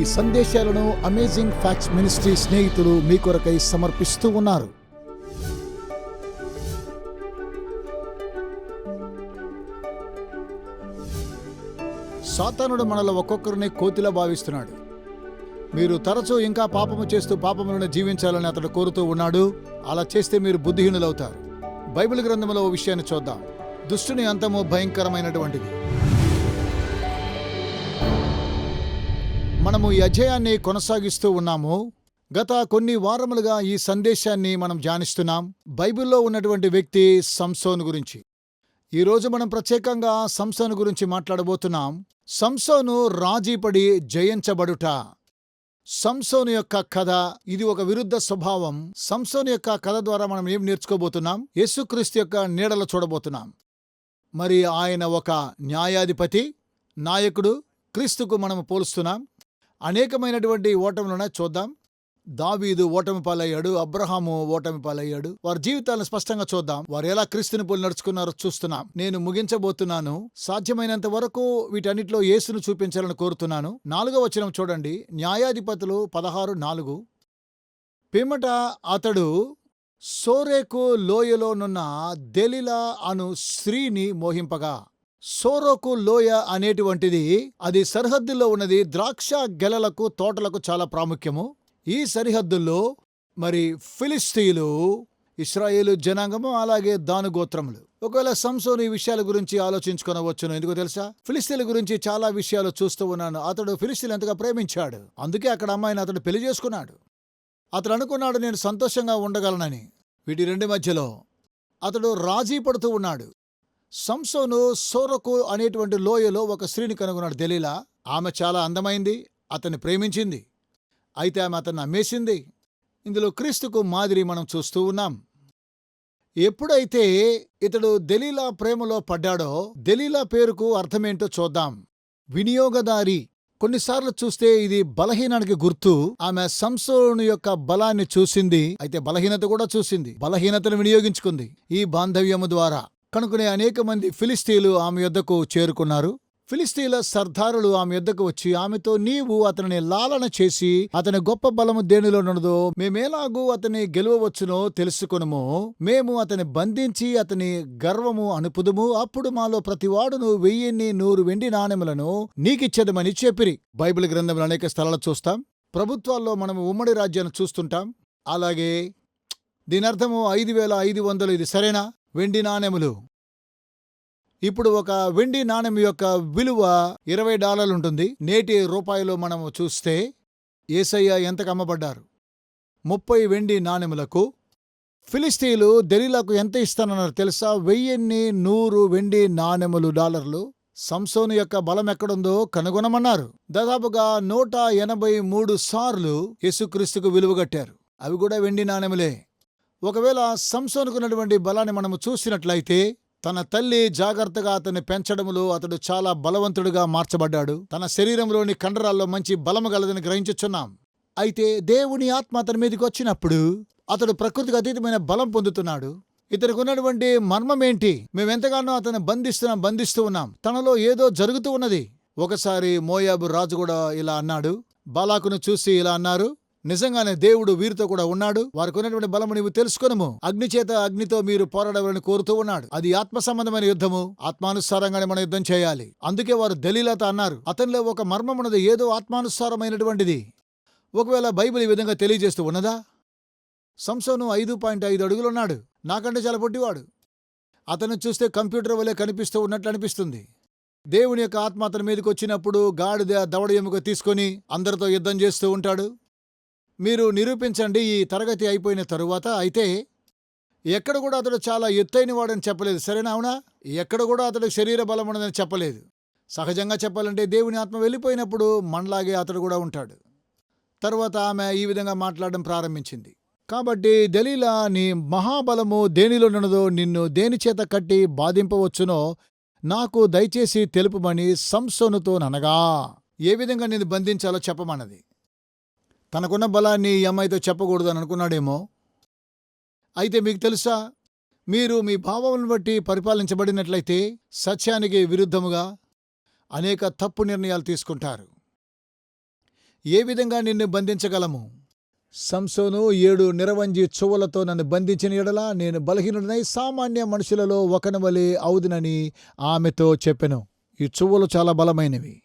ఈ సందేశాలను amazing facts ministry స్నేహితులు మీ కొరకై సమర్పిస్తూ ఉన్నారు. సాతానుడు మనలో ఒక్కొక్కరిని కోతిలా భావిస్తున్నాడు. మీరు తరచూ ఇంకా పాపము చేస్తూ పాపములను జీవించాలని అతడు కోరుతూ ఉన్నాడు. అలా చేస్తే మీరు బుద్ధిహీనులవుతారు. బైబిల్ గ్రంథంలో ఓ విషయాన్ని చూద్దాం. దుష్టుని అంతము భయంకరమైనటువంటిది. మనము ఈ అధ్యాయాన్ని కొనసాగిస్తూ ఉన్నాము. గత కొన్ని వారములుగా ఈ సందేశాన్ని మనం ధ్యానిస్తున్నాం. బైబిల్లో ఉన్నటువంటి వ్యక్తి సంసోన్ గురించి. ఈరోజు మనం ప్రత్యేకంగా సంసోను గురించి మాట్లాడబోతున్నాం. సంసోను రాజీపడి జయించబడుట. సంసోను యొక్క కథ ఇది ఒక విరుద్ధ స్వభావం. సంసోను యొక్క కథ ద్వారా మనం ఏం నేర్చుకోబోతున్నాం? యేసుక్రీస్తు యొక్క నీడలో చూడబోతున్నాం. మరి ఆయన ఒక న్యాయాధిపతి నాయకుడు క్రీస్తుకు మనం పోలుస్తున్నాం. అనేకమైనటువంటి ఓటములను చూద్దాం. దావీదు ఓటమి పాలయ్యాడు. అబ్రహాము ఓటమి పాలయ్యాడు. వారి జీవితాలను స్పష్టంగా చూద్దాం. వారు ఎలా క్రీస్తుని పోలి నడుచుకున్నారో చూస్తున్నాం. నేను ముగించబోతున్నాను. సాధ్యమైనంత వరకు వీటన్నిటిలో యేసును చూపించాలని కోరుతున్నాను. నాలుగో వచనం చూడండి. న్యాయాధిపతులు పదహారు నాలుగు. పిమ్మట అతడు సోరేకు లోయలోనున్న దెలిలా అను స్త్రీని మోహింపగా సోరోకు లోయ అనేటువంటిది అది సరిహద్దుల్లో ఉన్నది ద్రాక్ష గెలలకు తోటలకు చాలా ప్రాముఖ్యము. ఈ సరిహద్దుల్లో మరి ఫిలిస్తీన్లు ఇస్రాయేలు జనాంగము అలాగే దాను గోత్రములు. ఒకవేళ సంసోను ఈ విషయాల గురించి ఆలోచించుకొనవచ్చును. ఎందుకు తెలుసా? ఫిలిస్తీన్ల గురించి చాలా విషయాలు చూస్తూ ఉన్నాను. అతడు ఫిలిస్తీన్ ఎంతగా ప్రేమించాడు. అందుకే అక్కడ అమ్మాయిని అతడు పెళ్ళి చేసుకున్నాడు. అతడు అనుకున్నాడు నేను సంతోషంగా ఉండగలనని. వీటి రెండు మధ్యలో అతడు రాజీ పడుతూ ఉన్నాడు. సంసోను సోరకు అనేటువంటి లోయలో ఒక స్త్రీని కనుగొన్నాడు దెలీలా. ఆమె చాలా అందమైంది అతన్ని ప్రేమించింది. అయితే ఆమె అతన్ని అమ్మేసింది. ఇందులో క్రీస్తుకు మాదిరి మనం చూస్తూ ఉన్నాం. ఎప్పుడైతే ఇతడు దెలీలా ప్రేమలో పడ్డాడో దెలీలా పేరుకు అర్థమేంటో చూద్దాం. వినియోగదారి. కొన్నిసార్లు చూస్తే ఇది బలహీనానికి గుర్తు. ఆమె సంసోను యొక్క బలాన్ని చూసింది అయితే బలహీనత కూడా చూసింది. బలహీనతను వినియోగించుకుంది. ఈ బాంధవ్యము ద్వారా. కనుకనే అనేక మంది ఫిలిస్తీన్లు ఆమె యొద్దకు చేరుకున్నారు. ఫిలిస్తీన్ల సర్దారులు ఆమె యొద్దకు వచ్చి ఆమెతో నీవు అతనిని లాలన చేసి అతని గొప్ప బలము దేనిలోనున్నదో మేమేలాగూ అతని గెలవవచ్చునో తెలుసుకునము. మేము అతని బంధించి అతని గర్వము అనుపుదుము. అప్పుడు మాలో ప్రతివాడును వెయ్యిన్ని నూరు వెండి నాణెములను నీకిచ్చేదమని చెప్పిరి. బైబిల్ గ్రంథంలో అనేక స్థలాలు చూస్తాం. ప్రభుత్వాల్లో మనము ఉమ్మడి రాజ్యాన్ని చూస్తుంటాం. అలాగే దీని అర్థము ఐదు వేల ఐదు వందలు ఇది సరేనా? వెండి నాణెములు. ఇప్పుడు ఒక వెండి నాణెం యొక్క విలువ ఇరవై డాలర్లు ఉంటుంది నేటి రూపాయలు మనము చూస్తే ఏసయ్య ఎంతకు అమ్మబడ్డారు? ముప్పై వెండి నాణెములకు. ఫిలిస్తీన్లు దెలీలాకు ఎంత ఇస్తానన్నారు తెలుసా? వెయ్యిన్ని నూరు వెండి నాణెములు డాలర్లు. సంసోను యొక్క బలం ఎక్కడుందో కనుగొనమన్నారు. దాదాపుగా నూట ఎనభై మూడు సార్లు యేసుక్రీస్తుకు విలువగట్టారు అవి కూడా వెండి నాణెములే. ఒకవేళ సంసోనుకున్నటువంటి బలాన్ని మనము చూసినట్లయితే తన తల్లి జాగ్రత్తగా అతన్ని పెంచడములో అతడు చాలా బలవంతుడిగా మార్చబడ్డాడు. తన శరీరంలోని కండరాల్లో మంచి బలము గలదని గ్రహించుచున్నాం అయితే దేవుని ఆత్మ అతని మీదకి వచ్చినప్పుడు అతడు ప్రకృతికి అతీతమైన బలం పొందుతున్నాడు. ఇతనికి ఉన్నటువంటి మర్మం ఏంటి మేమెంతగానో అతన్ని బంధిస్తున్నాం బంధిస్తూ ఉన్నాం. తనలో ఏదో జరుగుతూ ఉన్నది. ఒకసారి మోయాబు రాజు కూడా ఇలా అన్నాడు. బాలాకును చూసి ఇలా అన్నారు. నిజంగానే దేవుడు వీరితో కూడా ఉన్నాడు. వారికి ఉన్నటువంటి బలము నీవు తెలుసుకొనుము. అగ్ని చేత అగ్నితో మీరు పోరాడవాలని కోరుతూ ఉన్నాడు. అది ఆత్మ సంబంధమైన యుద్ధము. ఆత్మానుసారంగానే మనం యుద్ధం చేయాలి. అందుకే వారు దలీలత అన్నారు. అతనిలో ఒక మర్మం ఉన్నది ఏదో ఆత్మానుసారమైనటువంటిది. ఒకవేళ బైబిల్ ఈ విధంగా తెలియజేస్తూ ఉన్నదా? సంసోను ఐదు పాయింట్ ఐదు అడుగులున్నాడు. నాకంటే చాలా పొట్టివాడు. అతను చూస్తే కంప్యూటర్ వలె కనిపిస్తూ ఉన్నట్లు అనిపిస్తుంది. దేవుని యొక్క ఆత్మ అతని మీదకి వచ్చినప్పుడు గాడిద దవడ ఎముక తీసుకొని అందరితో యుద్ధం చేస్తూ ఉంటాడు. మీరు నిరూపించండి ఈ తరగతి అయిపోయిన తరువాత. అయితే ఎక్కడ కూడా అతడు చాలా ఎత్తైన వాడని చెప్పలేదు. సరేనా అవునా? ఎక్కడ కూడా అతడు శరీర బలం ఉన్నదని చెప్పలేదు. సహజంగా చెప్పాలంటే దేవుని ఆత్మ వెళ్ళిపోయినప్పుడు మనలాగే అతడు కూడా ఉంటాడు. తర్వాత ఆమె ఈ విధంగా మాట్లాడడం ప్రారంభించింది. కాబట్టి దలీలా నీ మహాబలము దేనిలోనున్నదో నిన్ను దేని చేత కట్టి బాధింపవచ్చునో నాకు దయచేసి తెలుపుమని సంసోనుతో ననగా ఏ విధంగా నేను బంధించాలో చెప్పమన్నది. తనకున్న బలాన్ని ఈ అమ్మాయితో చెప్పకూడదు అని అనుకున్నాడేమో. అయితే మీకు తెలుసా? మీరు మీ భావములను బట్టి పరిపాలించబడినట్లయితే సత్యానికి విరుద్ధముగా అనేక తప్పు నిర్ణయాలు తీసుకుంటారు. ఏ విధంగా నిన్ను బంధించగలము? సంసోను ఏడు నిరవంజి చువ్వలతో నన్ను బంధించిన ఎడలా నేను బలహీనుడనై సామాన్య మనుషులలో ఒకనవలే అవుదునని ఆమెతో చెప్పెను. ఈ చువ్వలు చాలా బలమైనవి.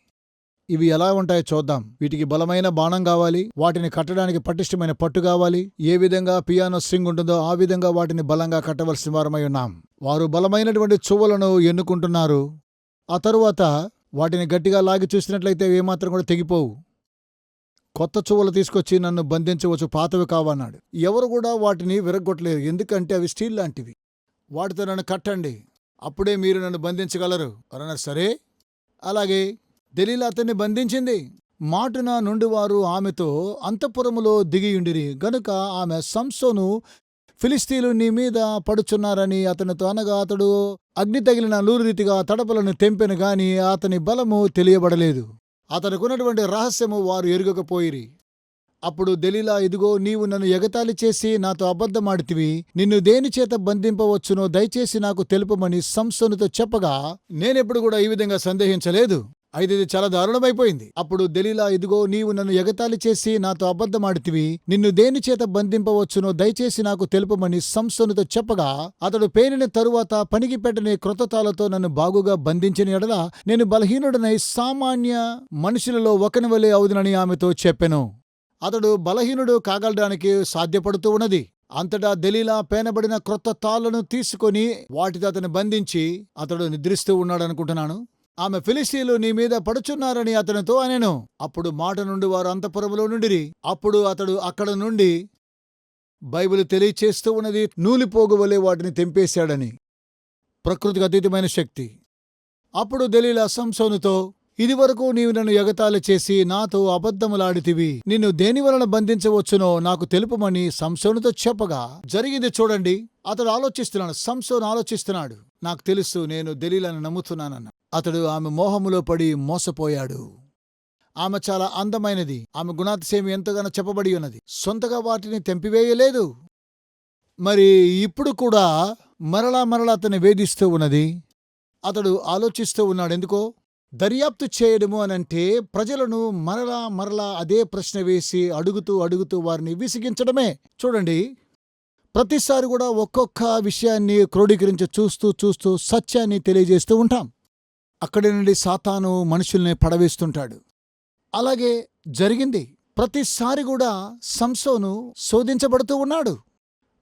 ఇవి ఎలా ఉంటాయో చూద్దాం. వీటికి బలమైన బాణం కావాలి. వాటిని కట్టడానికి పటిష్టమైన పట్టు కావాలి. ఏ విధంగా పియానో స్ట్రింగ్ ఉంటుందో ఆ విధంగా వాటిని బలంగా కట్టవలసిన వారమై ఉన్నాం. వారు బలమైనటువంటి చువ్వలను ఎన్నుకుంటున్నారు. ఆ తరువాత వాటిని గట్టిగా లాగి చూసినట్లయితే ఏమాత్రం కూడా తెగిపోవు. కొత్త చువ్వలు తీసుకొచ్చి నన్ను బంధించవచ్చు పాతవి కావన్నాడు. ఎవరు కూడా వాటిని విరగొట్టలేరు ఎందుకంటే అవి స్టీల్ లాంటివి. వాటితో నన్ను కట్టండి. అప్పుడే మీరు నన్ను బంధించగలరు. అన్నారు సరే? అలాగే దెలీలా అతన్ని బంధించింది. మాటున నుండి వారు ఆమెతో అంతఃపురములో దిగియుండిరి గనుక ఆమె సంసోను ఫిలిస్తీన్లు నీ మీద పడుచున్నారని అతనితో అనగా అతడు అగ్ని తగిలిన లూరురీతిగా తడపలను తెంపెను గాని అతని బలము తెలియబడలేదు. అతనుకున్నటువంటి రహస్యము వారు ఎరుగకపోయిరి అప్పుడు దెలీలా ఇదిగో నీవు నన్ను ఎగతాళి చేసి నాతో అబద్ధమాడితివి. నిన్ను దేనిచేత బంధింపవచ్చునో దయచేసి నాకు తెలుపమని సంసోనుతో చెప్పగా నేనెప్పుడు కూడా ఈ విధంగా సందేహించలేదు. అయితే ఇది చాలా దారుణమైపోయింది. అప్పుడు దెలీలా ఇదిగో నీవు నన్ను ఎగతాళి చేసి నాతో అబద్ధమాడితివి. నిన్ను దేని చేత బంధింపవచ్చునో దయచేసి నాకు తెలుపమని సంసోనుతో చెప్పగా అతడు పేనిన తరువాత పనికి పెట్టని క్రొత్తతాలతో నన్ను బాగుగా బంధించిన ఎడల నేను బలహీనుడనై సామాన్య మనుషులలో ఒకని వలె అవుదునని ఆమెతో చెప్పెను. అతడు బలహీనుడు కాగలడానికి సాధ్యపడుతూ ఉన్నది. అంతటా దెలీలా పేనబడిన క్రొత్త తాళ్ళను తీసుకొని వాటితో అతను బంధించి అతడు నిద్రిస్తూ ఉన్నాడనుకుంటున్నాను. ఆమె ఫిలిస్తీన్లు నీ మీద పడుచున్నారని అతనితో అనెను. అప్పుడు మాట నుండి వారు అంతఃపురములో నుండిరి. అప్పుడు అతడు అక్కడ నుండి బైబిల్ తెలియచేస్తూ ఉన్నది నూలిపోగువలే వాటిని తెంపేశాడని. ప్రకృతికి అతీతమైన శక్తి. అప్పుడు దలీలా సంసోనుతో ఇదివరకు నీవు నన్ను ఎగతాళి చేసి నాతో అబద్ధములాడితివి. నిన్ను దేని వలన బంధించవచ్చునో నాకు తెలుపమని సంసోనుతో చెప్పగా జరిగింది చూడండి. అతడు ఆలోచిస్తున్నాడు. సంసోను ఆలోచిస్తున్నాడు. నాకు తెలుసు నేను దలీలను నమ్ముతున్నానన్న అతడు ఆమె మోహములో పడి మోసపోయాడు. ఆమె చాలా అందమైనది. ఆమె గుణాతిశయం ఎంతగానో చెప్పబడి ఉన్నది. సొంతగా వాటిని తెంపివేయలేదు. మరి ఇప్పుడు కూడా మరలా మరలా అతన్ని వేధిస్తూ ఉన్నది. అతడు ఆలోచిస్తూ ఉన్నాడు ఎందుకో? దర్యాప్తు చేయడము అనంటే ప్రజలను మరలా మరలా అదే ప్రశ్న వేసి అడుగుతూ అడుగుతూ వారిని విసిగించడమే. చూడండి ప్రతిసారి కూడా ఒక్కొక్క విషయాన్ని క్రోడీకరించి చూస్తూ చూస్తూ సత్యాన్ని తెలియజేస్తూ ఉంటాం. అక్కడి నుండి సాతాను మనుషుల్ని పడవేస్తుంటాడు. అలాగే జరిగింది. ప్రతిసారి కూడా సంసోను శోధించబడుతూ ఉన్నాడు.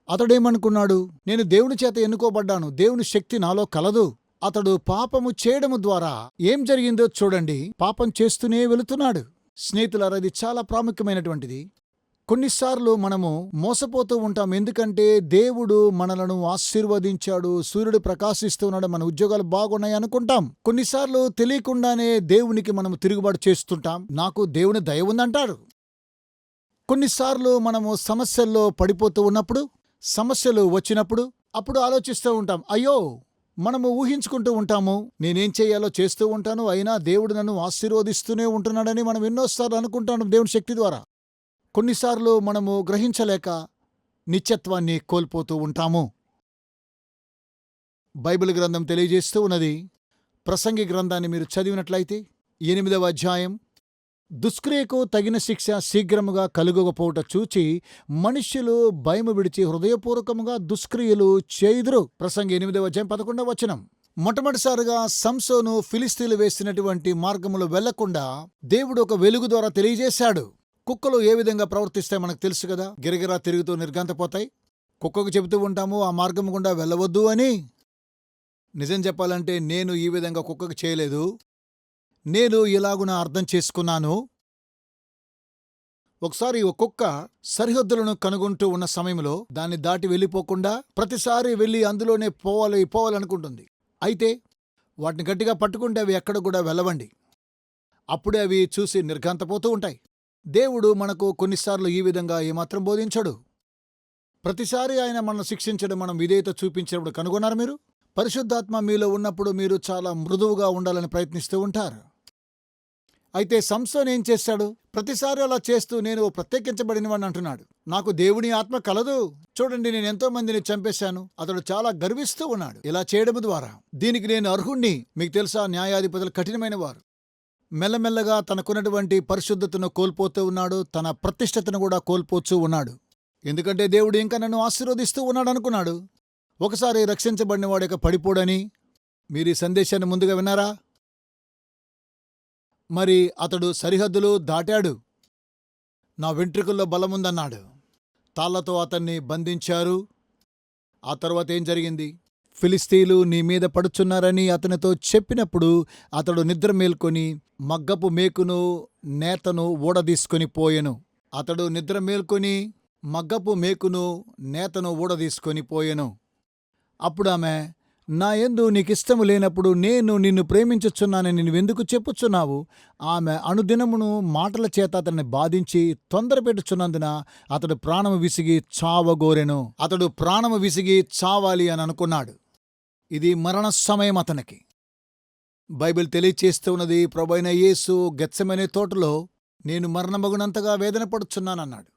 అతడేమనుకున్నాడు? నేను దేవుని చేత ఎన్నుకోబడ్డాను. దేవుని శక్తి నాలో కలదు. అతడు పాపము చేయడము ద్వారా ఏం జరిగిందో చూడండి. పాపం చేస్తూనే వెళుతున్నాడు. స్నేహితులారా ఇది చాలా ప్రాముఖ్యమైనటువంటిది. కొన్నిసార్లు మనము మోసపోతూ ఉంటాం. ఎందుకంటే దేవుడు మనలను ఆశీర్వదించాడు సూర్యుడు ప్రకాశిస్తున్నాడు మన ఉద్యోగాలు బాగున్నాయి అనుకుంటాం. కొన్నిసార్లు తెలియకుండానే దేవునికి మనం తిరుగుబాటు చేస్తుంటాం. నాకు దేవుని దయ ఉందంటారు కొన్నిసార్లు మనము సమస్యల్లో పడిపోతూ ఉన్నప్పుడు సమస్యలు వచ్చినప్పుడు అప్పుడు ఆలోచిస్తూ ఉంటాం. అయ్యో మనము ఊహించుకుంటూ ఉంటాము నేనేం చేయాలో చేస్తూ ఉంటాను అయినా దేవుడు నన్ను ఆశీర్వదిస్తూనే ఉంటున్నాడని మనం ఎన్నోసార్లు అనుకుంటాను దేవుని శక్తి ద్వారా. కొన్నిసార్లు మనము గ్రహించలేక నిత్యత్వాన్ని కోల్పోతూ ఉంటాము. బైబిల్ గ్రంథం తెలియజేస్తూ ఉన్నది ప్రసంగి గ్రంథాన్ని మీరు చదివినట్లయితే ఎనిమిదవ అధ్యాయం దుష్క్రియకు తగిన శిక్ష శీఘ్రముగా కలుగకపోవట చూచి మనుష్యులు భయము విడిచి హృదయపూర్వకముగా దుష్క్రియలు చేయుదురు. ప్రసంగి ఎనిమిదవ అధ్యాయం పదకొండవ వచనం. మొట్టమొదటిసారిగా సంసోను ఫిలిస్తీన్లు వేసినటువంటి మార్గములు వెళ్ళకుండా దేవుడు ఒక వెలుగు ద్వారా తెలియజేశాడు. కుక్కలు ఏ విధంగా ప్రవర్తిస్తాయి మనకు తెలుసు కదా? గిరగిరా తిరుగుతూ నిర్గంతపోతాయి కుక్కకు చెబుతూ ఉంటాము ఆ మార్గం గుండా వెళ్ళవద్దు అని. నిజం చెప్పాలంటే నేను ఈ విధంగా కుక్కకు చేయలేదు. నేను ఇలాగున అర్థం చేసుకున్నాను. ఒకసారి ఒక కుక్క సరిహద్దులను కనుగొంటూ ఉన్న సమయంలో దాన్ని దాటి వెళ్ళిపోకుండా ప్రతిసారి వెళ్ళి అందులోనే పోవాలి పోవాలనుకుంటుంది అయితే వాటిని గట్టిగా పట్టుకుంటే అవి ఎక్కడ కూడా వెళ్ళవండి. అప్పుడే అవి చూసి నిర్ఘాంతపోతూ ఉంటాయి. దేవుడు మనకు కొన్నిసార్లు ఈ విధంగా ఏమాత్రం బోధించడు. ప్రతిసారి ఆయన మనల్ని శిక్షించడం మనం విధేయత చూపించినప్పుడు కనుగొన్నారు మీరు? పరిశుద్ధాత్మ మీలో ఉన్నప్పుడు మీరు చాలా మృదువుగా ఉండాలని ప్రయత్నిస్తూ ఉంటారు. అయితే సంసోన్ ఏం చేశాడు ప్రతిసారి అలా చేస్తూ నేను ఓ ప్రత్యేకించబడినవాడిని అంటున్నాడు. నాకు దేవుని ఆత్మ కలదు. చూడండి నేను ఎంతో మందిని చంపేశాను. అతడు చాలా గర్విస్తూ ఉన్నాడు. ఇలా చేయడం ద్వారా దీనికి నేను అర్హుణ్ణి. మీకు తెలుసా? న్యాయాధిపతులు కఠినమైన వారు మెల్లమెల్లగా తనకున్నటువంటి పరిశుద్ధతను కోల్పోతూ ఉన్నాడు తన ప్రతిష్టతను కూడా కోల్పోతూ ఉన్నాడు. ఎందుకంటే దేవుడు ఇంకా నన్ను ఆశీర్వదిస్తూ ఉన్నాడు అనుకున్నాడు ఒకసారి రక్షించబడిన వాడు పడిపోడని. మీరు ఈ సందేశాన్ని ముందుగా విన్నారా? మరి అతడు సరిహద్దులు దాటాడు. నా వెంట్రుకల్లో బలముందన్నాడు తాళ్ళతో అతన్ని బంధించారు. ఆ తర్వాత ఏం జరిగింది? ఫిలిస్తీలు నీ మీద పడుచున్నారని అతనితో చెప్పినప్పుడు అతడు నిద్ర మేల్కొని మగ్గపు మేకును నేతను ఊడదీసుకొని పోయెను. అతడు నిద్ర మేల్కొని మగ్గపు మేకును నేతను ఊడదీసుకొని పోయెను. అప్పుడు ఆమె నా యందు నీకిష్టము లేనప్పుడు నేను నిన్ను ప్రేమించుచున్నానని నువ్వెందుకు చెప్పుచున్నావు? ఆమె అనుదినమును మాటల చేత అతన్ని బాధించి తొందరపెట్టుచున్నందున అతడు ప్రాణము విసిగి చావగోరెను. అతడు ప్రాణము విసిగి చావాలి అని అనుకున్నాడు. ఇది మరణ సమయం అతనికి. బైబిల్ తెలియచేస్తూ ఉన్నది ప్రభైన యేసు గెచ్చమనే తోటలో నేను మరణమగునంతగా వేదన పడుచున్నానన్నాడు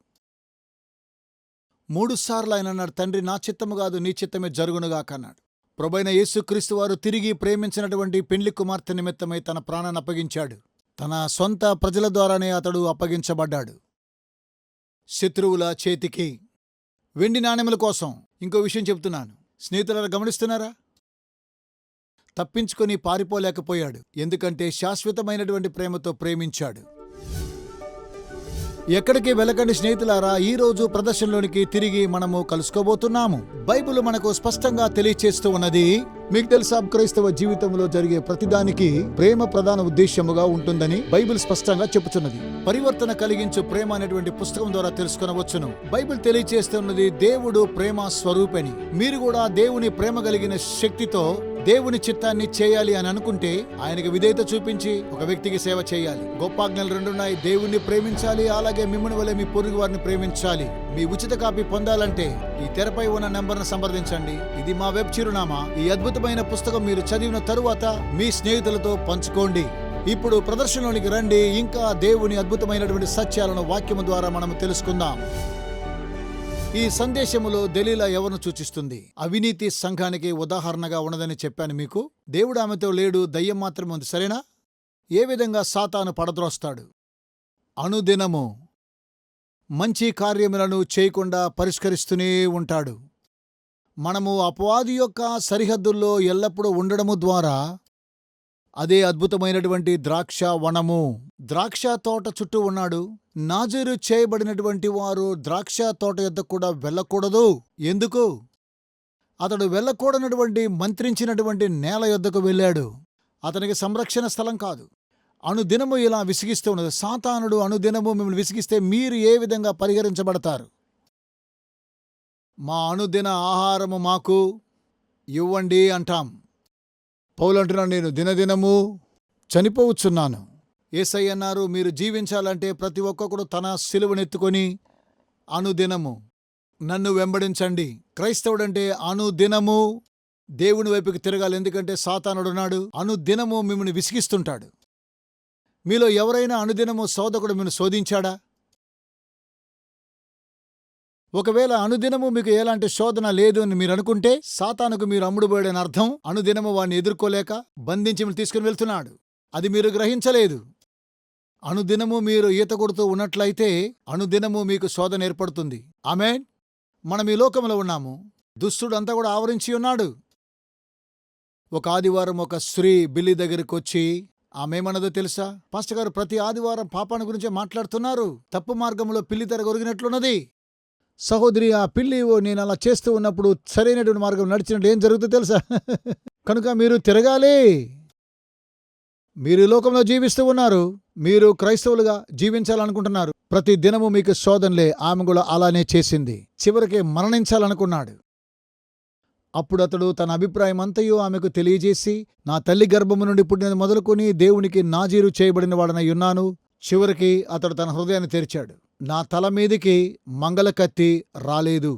మూడుసార్లు ఆయన అన్నాడు తండ్రి నా చిత్తము కాదు నీ చిత్తమే జరుగునుగా కన్నాడు ప్రభైన యేసుక్రీస్తు వారు తిరిగి ప్రేమించినటువంటి పెండ్లి కుమార్తె నిమిత్తమై తన ప్రాణాన్ని అప్పగించాడు. తన సొంత ప్రజల ద్వారానే అతడు అప్పగించబడ్డాడు. శత్రువుల చేతికి వెండి నాణెముల కోసం ఇంకో విషయం చెప్తున్నాను. స్నేహితులారా గమనిస్తున్నారా? తప్పించుకొని పారిపోలేకపోయాడు. ఎందుకంటే శాశ్వతమైనటువంటి ప్రేమతో ప్రేమించాడు. ఎక్కడికి వెళ్ళకండి స్నేహితులారా ఈ రోజు ప్రదర్శనలోనికి తిరిగి మనము కలుసుకోబోతున్నాము. బైబిల్ మనకు స్పష్టంగా తెలియచేస్తూ ఉన్నది మీకు తెలుసా క్రైస్తవ జీవితంలో జరిగే ప్రతిదానికి ప్రేమ ప్రధాన ఉద్దేశ్యముగా ఉంటుందని బైబిల్ స్పష్టంగా చెప్పుచున్నది. పరివర్తన కలిగించు ప్రేమ అనేటువంటి పుస్తకం ద్వారా తెలుసుకొనవచ్చును. బైబిల్ తెలియచేస్తున్నది దేవుడు ప్రేమ స్వరూపని. మీరు కూడా దేవుని ప్రేమ కలిగిన శక్తితో దేవుని చిత్తాన్ని చేయాలి అని అనుకుంటే ఆయనకు విధేయత చూపించి ఒక వ్యక్తికి సేవ చేయాలి. గొప్పాజ్ఞలు రెండున్నాయి. దేవుణ్ణి ప్రేమించాలి అలాగే మిమ్మల్ని వలె మీ పొరుగు వారిని ప్రేమించాలి. మీ ఉచిత కాపీ పొందాలంటే ఈ తెరపై ఉన్న నెంబర్ను సంప్రదించండి. ఇది మా వెబ్ చిరునామా. ఈ అద్భుతమైన పుస్తకం మీరు చదివిన తరువాత మీ స్నేహితులతో పంచుకోండి. ఇప్పుడు ప్రదర్శనలోనికి రండి. ఇంకా దేవుని అద్భుతమైనటువంటి సత్యాలను వాక్యము ద్వారా మనం తెలుసుకుందాం. ఈ సందేశములో దలీలా ఎవరిని సూచిస్తుంది? అవినీతి సంఘానికి ఉదాహరణగా ఉన్నదని చెప్పాను మీకు. దేవుడు ఆమెతో లేడు. దయ్యం మాత్రమే ఉంది. సరేనా? ఏ విధంగా సాతాను పడద్రోస్తాడు? అనుదినము. మంచి కార్యములను చేయకుండా పరిష్కరిస్తూనే ఉంటాడు. మనము అపవాది యొక్క సరిహద్దుల్లో ఎల్లప్పుడూ ఉండడము ద్వారా అదే అద్భుతమైనటువంటి ద్రాక్ష వనము ద్రాక్ష తోట చుట్టూ ఉన్నాడు. నాజీరు చేయబడినటువంటి వారు ద్రాక్ష తోట యొద్ద కూడా వెళ్ళకూడదు. ఎందుకు? అతడు వెళ్ళకూడనటువంటి మంత్రించినటువంటి నేల యొద్దకు వెళ్ళాడు. అతనికి సంరక్షణ స్థలం కాదు. అనుదినము ఇలా విసిగిస్తూ ఉన్నది. సాతానుడు అనుదినము మిమ్మల్ని విసిగిస్తే మీరు ఏ విధంగా పరిహరించబడతారు? మా అనుదిన ఆహారము మాకు ఇవ్వండి అంటాం. పౌలు అంటున్నాడు నేను దినదినము చనిపోవచ్చున్నాను. ఏసై అన్నారు మీరు జీవించాలంటే ప్రతి ఒక్కొక్కడు తన సిలువనెత్తుకొని అనుదినము నన్ను వెంబడించండి. క్రైస్తవుడంటే అనుదినము దేవుని వైపుకి తిరగాలి. ఎందుకంటే సాతానుడున్నాడు. అనుదినము మిమ్మల్ని విసిగిస్తుంటాడు. మీలో ఎవరైనా అనుదినము సోదకుడు మిమ్మల్ని శోధించాడా? ఒకవేళ అనుదినము మీకు ఎలాంటి శోధన లేదు అని మీరు అనుకుంటే సాతానుకు మీరు అమ్ముడుపోయాడని అర్థం అనుదినము వాడిని ఎదుర్కోలేక బంధించి మీరు తీసుకుని వెళ్తున్నాడు. అది మీరు గ్రహించలేదు. అనుదినము మీరు ఈత కొడుతూ ఉన్నట్లయితే అనుదినము మీకు శోధన ఏర్పడుతుంది. ఆమె మనం ఈ లోకంలో ఉన్నాము. దుష్టుడు అంతా కూడా ఆవరించి ఉన్నాడు. ఒక ఆదివారం ఒక స్త్రీ బిల్లి దగ్గరికి వచ్చి ఆమెమన్నదో తెలుసా? పాస్టర్ గారు ప్రతి ఆదివారం పాపాన్ని గురించే మాట్లాడుతున్నారు. తప్పు మార్గంలో పిల్లి తెర గొరిగినట్లున్నది. సహోదరి ఆ పిల్లి ఓ నేను అలా చేస్తూ ఉన్నప్పుడు సరైనటువంటి మార్గం నడిచినట్టు ఏం జరుగుతుందో తెలుసా? కనుక మీరు తిరగాలి. మీరు లోకంలో జీవిస్తూ ఉన్నారు. మీరు క్రైస్తవులుగా జీవించాలనుకుంటున్నారు. ప్రతి దినము మీకు శోధనలే. ఆమె కూడా అలానే చేసింది. చివరికి మరణించాలనుకున్నాడు. అప్పుడు అతడు తన అభిప్రాయం అంతయో ఆమెకు తెలియజేసి నా తల్లి గర్భము నుండి పుట్టినది మొదలుకొని దేవునికి నాజీరు చేయబడిన వాడనై ఉన్నాను. చివరికి అతడు తన హృదయాన్ని తెరిచాడు. నా తల మీదికి మంగళకత్తి రాలేదు.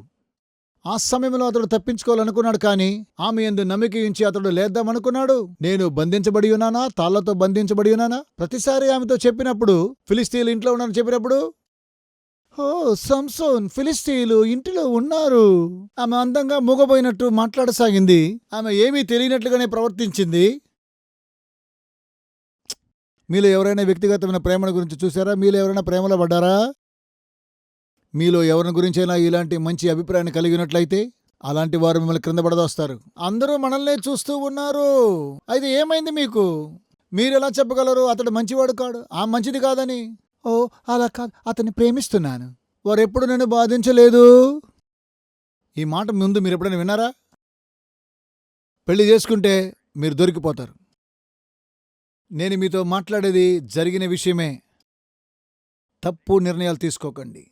ఆ సమయంలో అతడు తప్పించుకోవాలనుకున్నాడు కానీ ఆమె ఎందు నమ్మిక ఉంచి అతడు లేద్దామనుకున్నాడు. నేను బంధించబడి ఉన్నానా? తాళ్ళతో బంధించబడి ఉన్నానా? ప్రతిసారి ఆమెతో చెప్పినప్పుడు ఫిలిస్తీన్లు ఇంట్లో ఉన్నాను చెప్పినప్పుడు ఓ సంసోన్ ఫిలిస్తీన్లు ఇంటిలో ఉన్నారు. ఆమె అందంగా మూగబోయినట్టు మాట్లాడసాగింది. ఆమె ఏమీ తెలియనట్లుగానే ప్రవర్తించింది. మీలో ఎవరైనా వ్యక్తిగతమైన ప్రేమల గురించి చూసారా మీలో ఎవరైనా ప్రేమలో పడ్డారా? మీలో ఎవరిని గురించైనా ఇలాంటి మంచి అభిప్రాయాన్ని కలిగినట్లయితే అలాంటి వారు మిమ్మల్ని క్రింద పడదోస్తారు అందరూ మనల్నే చూస్తూ ఉన్నారు. అయితే ఏమైంది మీకు? మీరు ఎలా చెప్పగలరు? అతడు మంచివాడు కాడు. ఆ మంచిది కాదని. ఓ అలా కాదు అతన్ని ప్రేమిస్తున్నాను. వారు ఎప్పుడు నన్ను బాధించలేదు. ఈ మాట ముందు మీరు ఎప్పుడైనా విన్నారా? పెళ్ళి చేసుకుంటే మీరు దొరికిపోతారు. నేను మీతో మాట్లాడేది జరిగిన విషయమే. తప్పు నిర్ణయాలు తీసుకోకండి.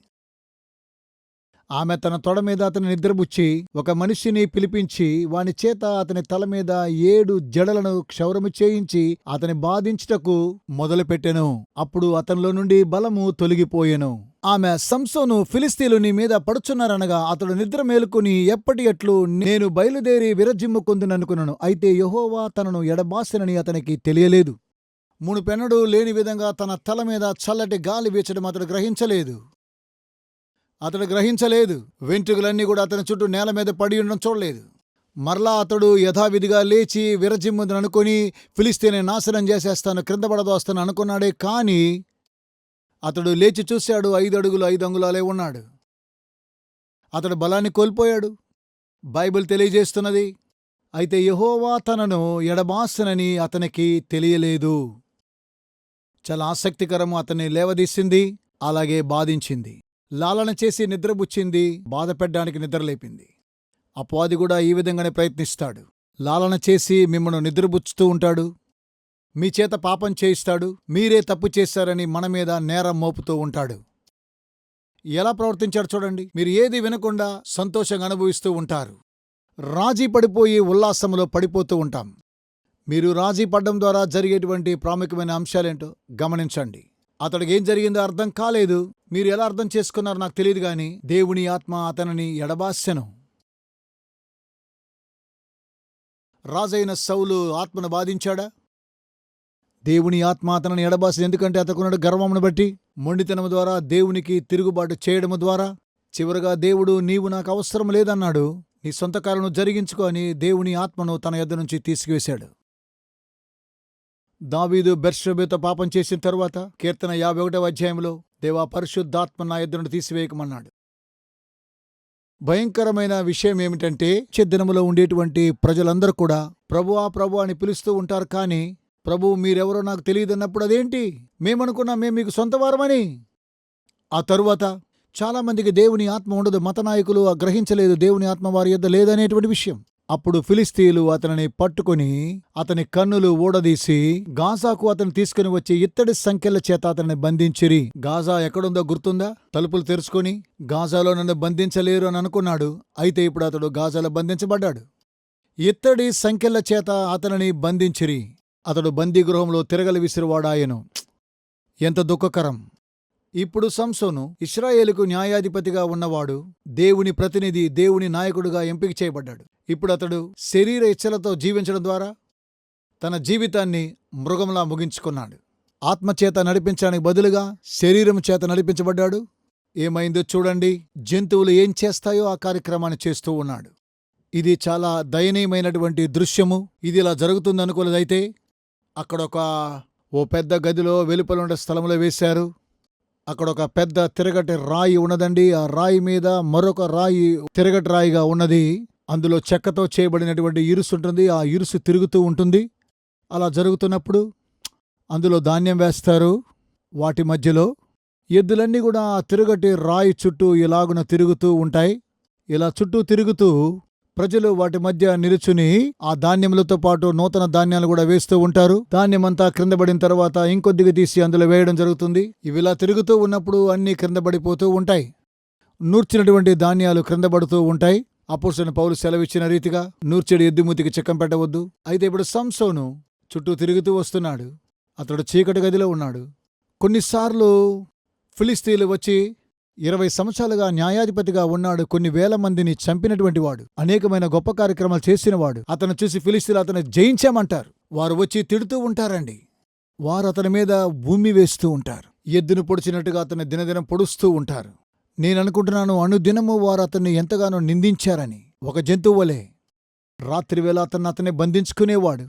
ఆమె తన తొడ మీద అతని నిద్రబుచ్చి ఒక మనిషిని పిలిపించి వాని చేత అతని తల మీద ఏడు జడలను క్షౌరము చేయించి అతని బాధించుటకు మొదలుపెట్టెను. అప్పుడు అతనిలో నుండి బలము తొలగిపోయెను. ఆమె సంసోను ఫిలిస్తీలు నీ మీద పడుచున్నారనగా అతడు నిద్ర మేలుకుని ఎప్పటి ఎట్లు నేను బయలుదేరి విరజిమ్ముకుందుననుకున్నాను అయితే యెహోవా తనను ఎడబాసినని అతనికి తెలియలేదు. మునుపెన్నడూ లేని విధంగా తన తల మీద చల్లటి గాలి వీచడం అతడు గ్రహించలేదు. అతడు గ్రహించలేదు. వెంట్రుకలన్నీ కూడా అతని చుట్టూ నేల మీద పడి ఉండడం చూడలేదు. మరలా అతడు యథావిధిగా లేచి విరజిమ్ముదని అనుకుని ఫిలిస్తీని నాశనం చేసేస్తాను క్రింద పడదోస్తాను అనుకున్నాడే కాని అతడు లేచి చూశాడు ఐదు అడుగులు ఐదు అంగుళాలే ఉన్నాడు. అతడు బలాన్ని కోల్పోయాడు. బైబిల్ తెలియజేస్తున్నది అయితే యహోవా తనను ఎడబాసనని అతనికి తెలియలేదు. చాలా ఆసక్తికరము అతన్ని లేవదీసింది అలాగే బాధించింది. లాలన చేసి నిద్రబుచ్చింది బాధపెట్టడానికి నిద్రలేపింది. అపవాది కూడా ఈ విధంగానే ప్రయత్నిస్తాడు. లాలన చేసి మిమ్మల్ని నిద్రబుచ్చుతూ ఉంటాడు. మీ చేత పాపం చేయిస్తాడు. మీరే తప్పు చేశారని మన మీద నేరం మోపుతూ ఉంటాడు. ఎలా ప్రవర్తించారు చూడండి. మీరు ఏది వినకుండా సంతోషంగా అనుభవిస్తూ ఉంటారు. రాజీ పడిపోయి ఉల్లాసంలో పడిపోతూ ఉంటాం. మీరు రాజీ పడ్డం ద్వారా జరిగేటువంటి ప్రాముఖ్యమైన అంశాలేంటో గమనించండి. అతడికి ఏం జరిగిందో అర్థం కాలేదు. మీరు ఎలా అర్థం చేసుకున్నారో నాకు తెలియదు గాని దేవుని ఆత్మ అతనిని ఎడబాస్యను రాజైన సౌలు ఆత్మను బాధించాడా? దేవుని ఆత్మ అతనిని ఎడబాసి ఎందుకంటే అతకున్నాడు గర్వమును బట్టి? మొండితనం ద్వారా దేవునికి తిరుగుబాటు చేయడము ద్వారా? చివరగా దేవుడు నీవు నాకు అవసరం లేదన్నాడు. నీ సొంత కాలను జరిగించుకో అని దేవుని ఆత్మను తన యొద్ద నుంచి తీసుకువేశాడు దావీదు బెర్షబేతో పాపం చేసిన తరువాత కీర్తన యాభై ఒకటవ అధ్యాయంలో దేవా పరిశుద్ధాత్మ నా ఎద్దును తీసివేయకమన్నాడు. భయంకరమైన విషయం ఏమిటంటే దినములో ఉండేటువంటి ప్రజలందరూ కూడా ప్రభువా ప్రభు అని పిలుస్తూ ఉంటారు కానీ ప్రభు మీరెవరో నాకు తెలియదన్నప్పుడు అదేంటి? మేమనుకున్నా మేము మీకు సొంతవారమని. ఆ తరువాత చాలామందికి దేవుని ఆత్మ ఉండదు మత నాయకులు ఆ గ్రహించలేదు దేవుని ఆత్మ వారి యొద్ద లేదనేటువంటి విషయం. అప్పుడు ఫిలిస్తీలు అతనిని పట్టుకుని అతని కన్నులు ఊడదీసి గాజాకు అతను తీసుకుని వచ్చి ఇత్తడి సంఖ్యల చేత అతన్ని బంధించిరి. గాజా ఎక్కడుందో గుర్తుందా? తలుపులు తెరుచుకొని గాజాలో నన్ను బంధించలేరు అని అనుకున్నాడు. అయితే ఇప్పుడు అతడు గాజాలో బంధించబడ్డాడు. ఇత్తడి సంఖ్యల చేత అతనిని బంధించిరి. అతడు బందీగృహంలో తిరగలి విసిరివాడాయను. ఎంత దుఃఖకరం! ఇప్పుడు సంసోను ఇస్రాయేలుకు న్యాయాధిపతిగా ఉన్నవాడు దేవుని ప్రతినిధి దేవుని నాయకుడుగా ఎంపిక చేయబడ్డాడు. ఇప్పుడు అతడు శరీర ఇచ్చలతో జీవించడం ద్వారా తన జీవితాన్ని మృగంలా ముగించుకున్నాడు. ఆత్మచేత నడిపించడానికి బదులుగా శరీరం చేత నడిపించబడ్డాడు. ఏమైందో చూడండి. జంతువులు ఏం చేస్తాయో ఆ కార్యక్రమాన్ని చేస్తూ ఉన్నాడు. ఇది చాలా దయనీయమైనటువంటి దృశ్యము. ఇది ఇలా జరుగుతుందనుకోలేదైతే అక్కడ ఒక ఓ పెద్ద గదిలో వెలుపలుండే స్థలంలో వేశారు. అక్కడ ఒక పెద్ద తిరగటి రాయి ఉన్నదండి. ఆ రాయి మీద మరొక రాయి తిరగటి రాయిగా ఉన్నది. అందులో చెక్కతో చేయబడినటువంటి ఇరుసు ఉంటుంది. ఆ ఇరుసు తిరుగుతూ ఉంటుంది. అలా జరుగుతున్నప్పుడు అందులో ధాన్యం వేస్తారు. వాటి మధ్యలో ఎద్దులన్నీ కూడా ఆ తిరగటి రాయి చుట్టూ ఇలాగున తిరుగుతూ ఉంటాయి. ఇలా చుట్టూ తిరుగుతూ ప్రజలు వాటి మధ్య నిలుచుని ఆ ధాన్యములతో పాటు నూతన ధాన్యాలు కూడా వేస్తూ ఉంటారు. ధాన్యమంతా క్రింద పడిన తర్వాత ఇంకొద్దిగా తీసి అందులో వేయడం జరుగుతుంది. ఇవిలా తిరుగుతూ ఉన్నప్పుడు అన్నీ క్రింద పడిపోతూ ఉంటాయి. నూర్చినటువంటి ధాన్యాలు క్రింద పడుతూ ఉంటాయి. అపురుషుని పౌలు సెలవిచ్చిన రీతిగా నూర్చెడు ఎద్దుమూతికి చిక్కం పెట్టవద్దు. అయితే ఇప్పుడు సంసోను చుట్టూ తిరుగుతూ వస్తున్నాడు. అతడు చీకటి గదిలో ఉన్నాడు. కొన్నిసార్లు ఫిలిస్తీన్లు వచ్చి ఇరవై సంవత్సరాలుగా న్యాయాధిపతిగా ఉన్నాడు కొన్ని వేల మందిని చంపినటువంటి వాడు. అనేకమైన గొప్ప కార్యక్రమాలు చేసినవాడు. అతను చూసి ఫిలిస్తీన్లు అతను జయించామంటారు. వారు వచ్చి తిడుతూ ఉంటారండి. వారు అతని మీద భూమి వేస్తూ ఉంటారు. ఎద్దును పొడిచినట్టుగా అతన్ని దినదినం పొడుస్తూ ఉంటారు. నేననుకుంటున్నాను అనుదినము వారు అతన్ని ఎంతగానో నిందించారని. ఒక జంతువు వలె. రాత్రివేళ అతన్ని అతన్ని బంధించుకునేవాడు.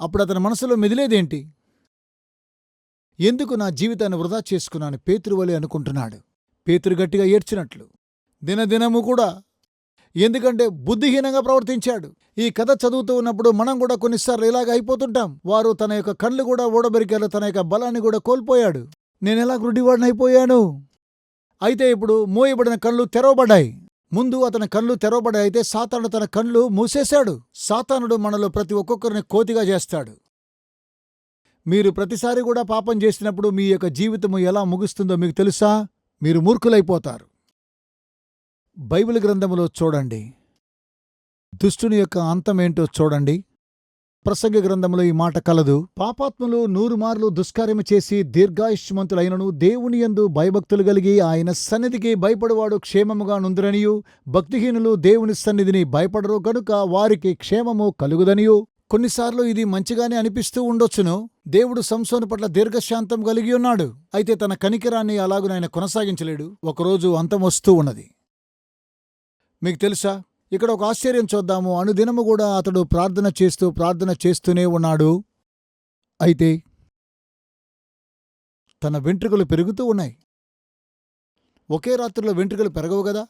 అప్పుడు అతని మనసులో మెదిలేదేంటి? ఎందుకు నా జీవితాన్ని వృధా చేసుకున్నాను పేతురువలే అనుకుంటున్నాడు? పేతురు గట్టిగా ఏడ్చినట్లు. దినదినము కూడా ఎందుకంటే బుద్ధిహీనంగా ప్రవర్తించాడు. ఈ కథ చదువుతూ ఉన్నప్పుడు మనం కూడా కొన్నిసార్లు ఇలాగ అయిపోతుంటాం. వారు తన యొక్క కళ్ళు కూడా ఓడబెరికారు తన యొక్క బలాన్ని కూడా కోల్పోయాడు. నేను ఎలా గుడ్డివాడిని అయిపోయాను? అయితే ఇప్పుడు మోయబడిన కళ్ళు తెరవబడ్డాయి. ముందు అతని కళ్ళు తెరవబడ్డాయి అయితే సాతానుడు తన కళ్ళు మూసేశాడు. సాతానుడు మనలో ప్రతి ఒక్కొక్కరిని కోతిగా చేస్తాడు. మీరు ప్రతిసారి కూడా పాపం చేసినప్పుడు మీ యొక్క జీవితము ఎలా ముగుస్తుందో మీకు తెలుసా? మీరు మూర్ఖులైపోతారు. బైబిల్ గ్రంథములో చూడండి. దుష్టుని యొక్క అంతమేంటో చూడండి. ప్రసంగ గ్రంథంలో ఈ మాట కలదు. పాపాత్ములు నూరు మార్లు దుష్కార్యము చేసి దీర్ఘాయుష్మంతులైనను దేవుని యందు భయభక్తులు కలిగి ఆయన సన్నిధికి భయపడువాడు క్షేమముగా నుందురనియు. భక్తిహీనులు దేవుని సన్నిధిని భయపడరు గనుక వారికి క్షేమము కలుగుదనియు. కొన్నిసార్లు ఇది మంచిగానే అనిపిస్తూ ఉండొచ్చును. దేవుడు సంసోను పట్ల దీర్ఘశాంతం కలిగి ఉన్నాడు. అయితే తన కనికిరాన్ని అలాగునైనా కొనసాగించలేడు. ఒకరోజు అంతం వస్తూ ఉన్నది. మీకు తెలుసా? ఇక్కడ ఒక ఆశ్చర్యం చూద్దాము. అనుదినము కూడా అతడు ప్రార్థన చేస్తూ ప్రార్థన చేస్తూనే ఉన్నాడు. అయితే తన వెంట్రుకలు పెరుగుతూ ఉన్నాయి. ఒకే రాత్రిలో వెంట్రుకలు పెరగవు కదా?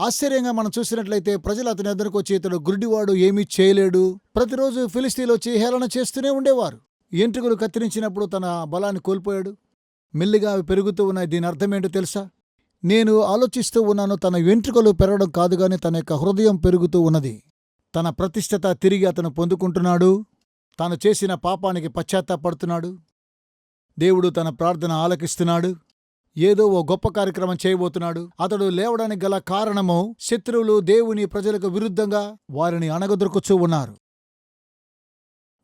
ఆశ్చర్యంగా మనం చూసినట్లయితే ప్రజలు అతని ఎదురుకు వచ్చి ఇతడు గుడ్డివాడు ఏమీ చేయలేడు. ప్రతిరోజు ఫిలిస్తీన్లు వచ్చి హేళన చేస్తూనే ఉండేవారు. ఎంట్రుకలు కత్తిరించినప్పుడు తన బలాన్ని కోల్పోయాడు. మెల్లిగా అవి పెరుగుతూ ఉన్నాయి. దీని అర్థమేంటో తెలుసా? నేను ఆలోచిస్తూ ఉన్నాను తన వెంట్రుకలు పెరగడం కాదు గాని తన యొక్క హృదయం పెరుగుతూ ఉన్నది. తన ప్రతిష్టత తిరిగి అతను పొందుకుంటున్నాడు. తాను చేసిన పాపానికి పశ్చాత్తాపడుతున్నాడు. దేవుడు తన ప్రార్థన ఆలకిస్తున్నాడు. ఏదో ఓ గొప్ప కార్యక్రమం చేయబోతున్నాడు. అతడు లేవడానికి గల కారణము శత్రువులు దేవుని ప్రజలకు విరుద్ధంగా వారిని అణగదొరుకుచూ ఉన్నారు.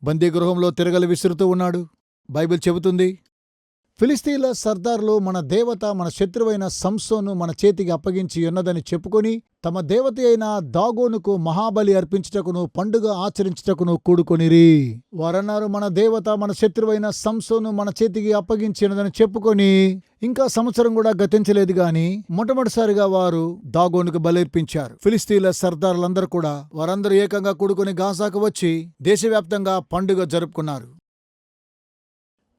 బందీగృహంలో తిరగలి విసురుతూ ఉన్నాడు. బైబిల్ చెబుతుంది ఫిలిస్తీన్ల సర్దార్లు మన దేవత మన శత్రువైన సంసోను మన చేతికి అప్పగించి ఉన్నదని చెప్పుకొని తమ దేవత అయిన దాగోనుకు మహాబలి అర్పించుటకును పండుగ ఆచరించుటకును కూడుకొనిరి. వారన్నారు మన దేవత మన శత్రువైన సంసోను మన చేతికి అప్పగించి ఉన్నదని చెప్పుకొని ఇంకా సంవత్సరం కూడా గతించలేదు గాని మొట్టమొదటిసారిగా వారు దాగోనుకు బలర్పించారు. ఫిలిస్తీన్ల సర్దార్లందరూ కూడా వారందరూ ఏకంగా కూడుకొని గాజాకు వచ్చి దేశవ్యాప్తంగా పండుగ జరుపుకున్నారు.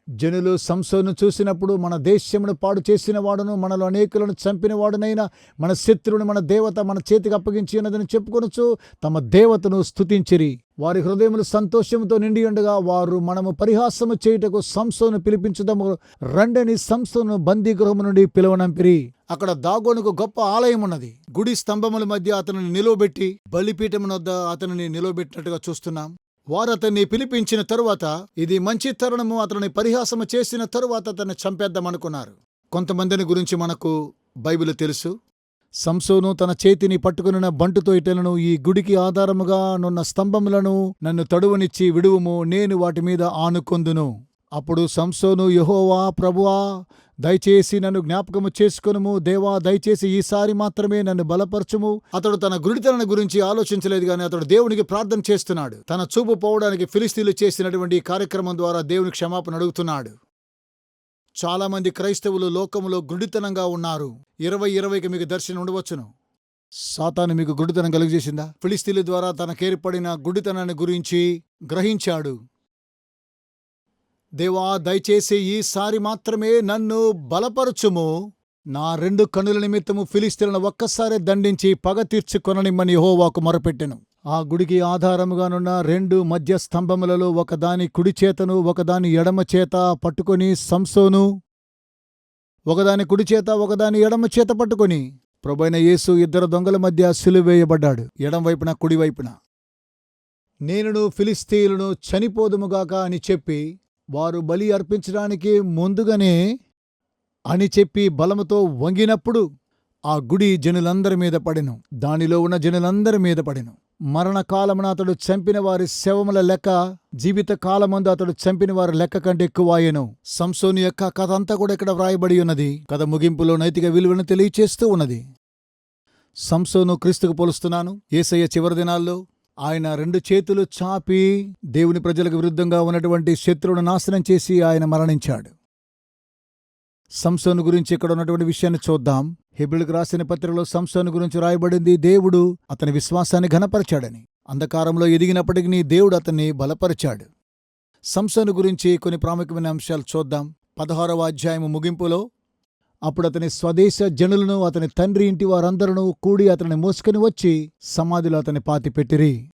జనులు సంసోను చూసినప్పుడు మన దేశమును పాడు చేసిన వాడును మనలో అనేకులను చంపిన వాడునైనా మన శత్రువుని మన దేవత మన చేతికి అప్పగించి ఉన్నదని చెప్పుకొనొచ్చు తమ దేవతను స్తుతించిరి. వారి హృదయములు సంతోషంతో నిండి ఉండగా వారు మనము పరిహాసము చేయుటకు సంసోను పిలిపించుదము రండని సంసోను బందీగృహము నుండి పిలువనంపిరి. అక్కడ దాగోనుకు గొప్ప ఆలయం ఉన్నది. గుడి స్తంభముల మధ్య అతనిని నిలువబెట్టి బలిపీఠమునొద్ద అతనిని నిలువబెట్టినట్టుగా చూస్తున్నాం. వారతన్ని పిలిపించిన తరువాత ఇది మంచి తరుణము అతని పరిహాసము చేసిన తరువాత అతన్ని చంపేద్దామనుకున్నారు. కొంతమందిని గురించి మనకు బైబిల్ తెలుసు. సంసోను తన చేతిని పట్టుకున్న బంటుతో ఇటలను ఈ గుడికి ఆధారముగా నున్న స్తంభములను నన్ను తడువనిచ్చి విడువుము నేను వాటి మీద ఆనుకొందును. అప్పుడు సంసోను యహోవా ప్రభువా దయచేసి నన్ను జ్ఞాపకము చేసుకొనుము. దేవా దయచేసి ఈసారి మాత్రమే నన్ను బలపరచుము. అతడు తన గుడితనం గురించి ఆలోచించలేదు కానీ అతడు దేవునికి ప్రార్థన చేస్తున్నాడు. తన చూపు పోవడానికి ఫిలిస్తీన్లు చేసినటువంటి కార్యక్రమం ద్వారా దేవుని క్షమాపణ అడుగుతున్నాడు. చాలామంది క్రైస్తవులు లోకములో గుడితనంగా ఉన్నారు. ఇరవై ఇరవైకి మీకు దర్శనం ఉండవచ్చును. సాతాను మీకు గుడితనం కలుగజేసిందా? ఫిలిస్తీన్ల ద్వారా తనకేర్పడిన గుడితనాన్ని గురించి గ్రహించాడు. దేవా దయచేసి ఈసారి మాత్రమే నన్ను బలపరచుము. నా రెండు కనుల నిమిత్తము ఫిలిస్తీన్లను ఒక్కసారే దండించి పగ తీర్చుకొననిమ్మని హోవాకు మొరపెట్టెను. ఆ గుడికి ఆధారముగానున్న రెండు మధ్య స్తంభములలో ఒకదాని కుడి చేతను ఒకదాని ఎడమ చేత పట్టుకొని సంసోను. ఒకదాని కుడి చేత ఒకదాని ఎడమ చేత పట్టుకొని ప్రభైన యేసు ఇద్దరు దొంగల మధ్య సిలువేయబడ్డాడు ఎడం వైపున కుడి నేనును ఫిలిస్తీన్లను చనిపోదుముగాక అని చెప్పి వారు బలి అర్పించడానికి ముందుగానే అని చెప్పి బలముతో వంగినప్పుడు ఆ గుడి జనులందరి మీద పడెను. దానిలో ఉన్న జనులందరి మీద పడెను. మరణకాలమున అతడు చంపిన వారి శవముల లెక్క జీవిత కాలమందు అతడు చంపిన వారి లెక్క కంటే ఎక్కువాయెను. సంసోని యొక్క కథ అంతా కూడా ఇక్కడ వ్రాయబడి ఉన్నది. కథ ముగింపులో నైతిక విలువను తెలియచేస్తూ ఉన్నది. సంసోను క్రీస్తుకు పోలుస్తున్నాను. ఏసయ్య చివరి దినాల్లో ఆయన రెండు చేతులు చాపి దేవుని ప్రజలకు విరుద్ధంగా ఉన్నటువంటి శత్రువును నాశనం చేసి ఆయన మరణించాడు. సంసోను గురించి ఇక్కడ ఉన్నటువంటి విషయాన్ని చూద్దాం. హెబిల్కి రాసిన పత్రికలో సంసోను గురించి రాయబడింది దేవుడు అతని విశ్వాసాన్ని ఘనపరిచాడని. అంధకారంలో ఎదిగినప్పటికీ దేవుడు అతన్ని బలపరిచాడు. సంసోను గురించి కొన్ని ప్రాముఖ్యమైన అంశాలు చూద్దాం. పదహారవ అధ్యాయము ముగింపులో అప్పుడు అతని స్వదేశ జనులను అతని తండ్రి ఇంటి వారందరూ కూడి అతని మోసుకొని వచ్చి సమాధిలో అతని పాతి పెట్టిరి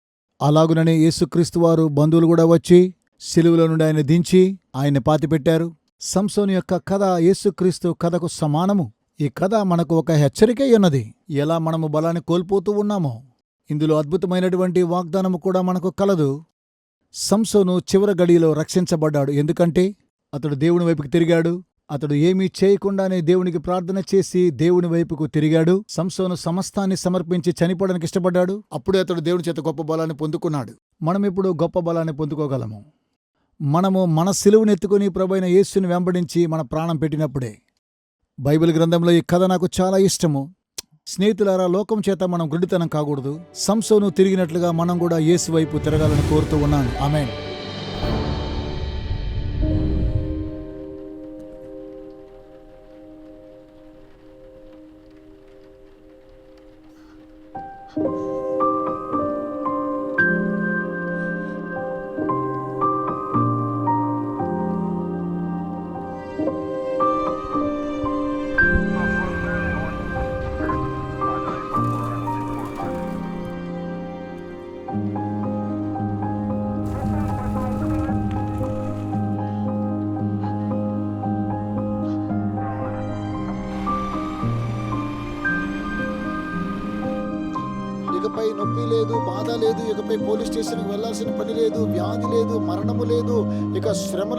అలాగుననే యేసుక్రీస్తు వారు బంధువులు కూడా వచ్చి సిలువలో నుండి ఆయన దించి ఆయన్ని పాతిపెట్టారు. సంసోని యొక్క కథ యేసుక్రీస్తు కథకు సమానము. ఈ కథ మనకు ఒక హెచ్చరిక ఉన్నది. ఎలా మనము బలాన్ని కోల్పోతూ ఉన్నామో. ఇందులో అద్భుతమైనటువంటి వాగ్దానము కూడా మనకు కలదు. సంసోను చివరి గడిలో రక్షించబడ్డాడు. ఎందుకంటే అతడు దేవుని వైపుకి తిరిగాడు. అతడు ఏమీ చేయకుండానే దేవునికి ప్రార్థన చేసి దేవుని వైపుకు తిరిగాడు. సంసోను సమస్తాన్ని సమర్పించి చనిపోవడానికి ఇష్టపడ్డాడు. అప్పుడే అతడు దేవుని చేత గొప్ప బలాన్ని పొందుకున్నాడు. మనం ఇప్పుడు గొప్ప బలాన్ని పొందుకోగలము. మనము మన సిలువును ఎత్తుకుని ప్రభైన యేసుని వెంబడించి మన ప్రాణం పెట్టినప్పుడే. బైబిల్ గ్రంథంలో ఈ కథ నాకు చాలా ఇష్టము. స్నేహితులారా లోకం చేత మనం గుడితనం కాకూడదు. సంసోను తిరిగినట్లుగా మనం కూడా యేసు వైపు తిరగాలని కోరుతూ ఉన్నాను. ఆమె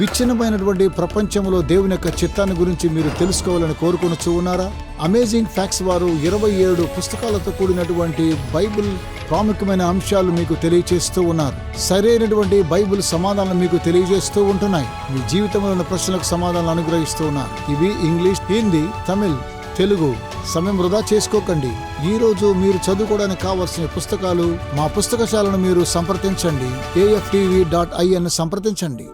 విచ్ఛిన్నమైనటువంటి ప్రపంచంలో దేవుని యొక్క చిత్తాన్ని గురించి మీరు తెలుసుకోవాలని కోరుకుని ఉన్నారా? అమేజింగ్ ఫ్యాక్ట్స్ వారు ఇరవై ఏడు పుస్తకాలతో కూడినటువంటి బైబిల్ ప్రాముఖ్యమైన అంశాలు మీకు తెలియజేస్తూ ఉన్నారు. సరైనటువంటి బైబిల్ సమాధానం మీకు తెలియజేస్తూ ఉంటున్నాయి. మీ జీవితంలో ఉన్న ప్రశ్నలకు సమాధానాలు అనుగ్రహిస్తూ ఉన్నారు. ఇవి ఇంగ్లీష్ హిందీ తమిళ్ తెలుగు. సమయం వృధా చేసుకోకండి. ఈ రోజు మీరు చదువుకోవడానికి కావాల్సిన పుస్తకాలు మా పుస్తకశాలను మీరు సంప్రదించండి. ఏఎఫ్టీవీ డాట్ ఐఎన్ సంప్రదించండి.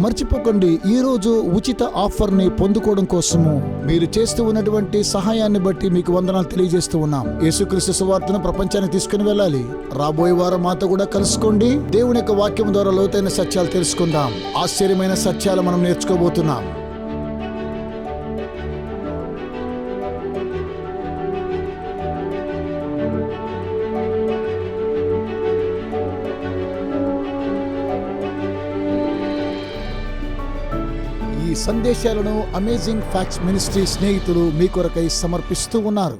మర్చిపోకండి. ఈ రోజు ఉచిత ఆఫర్ని పొందుకోవడం కోసము మీరు చేస్తూ ఉన్నటువంటి సహాయాన్ని బట్టి మీకు వందనాలు తెలియజేస్తూ ఉన్నాం. యేసుక్రీస్తు సువార్తను ప్రపంచానికి తీసుకుని వెళ్ళాలి. రాబోయే వారం మాతో కూడా కలుసుకోండి. దేవుని యొక్క వాక్యం ద్వారా లోతైన సత్యాలు తెలుసుకుందాం. ఆశ్చర్యమైన సత్యాలు మనం నేర్చుకోబోతున్నాం. సందేశాలను అమేజింగ్ ఫ్యాక్ట్స్ మినిస్ట్రీ స్నేహితులు మీ కొరకై సమర్పిస్తూ ఉన్నారు.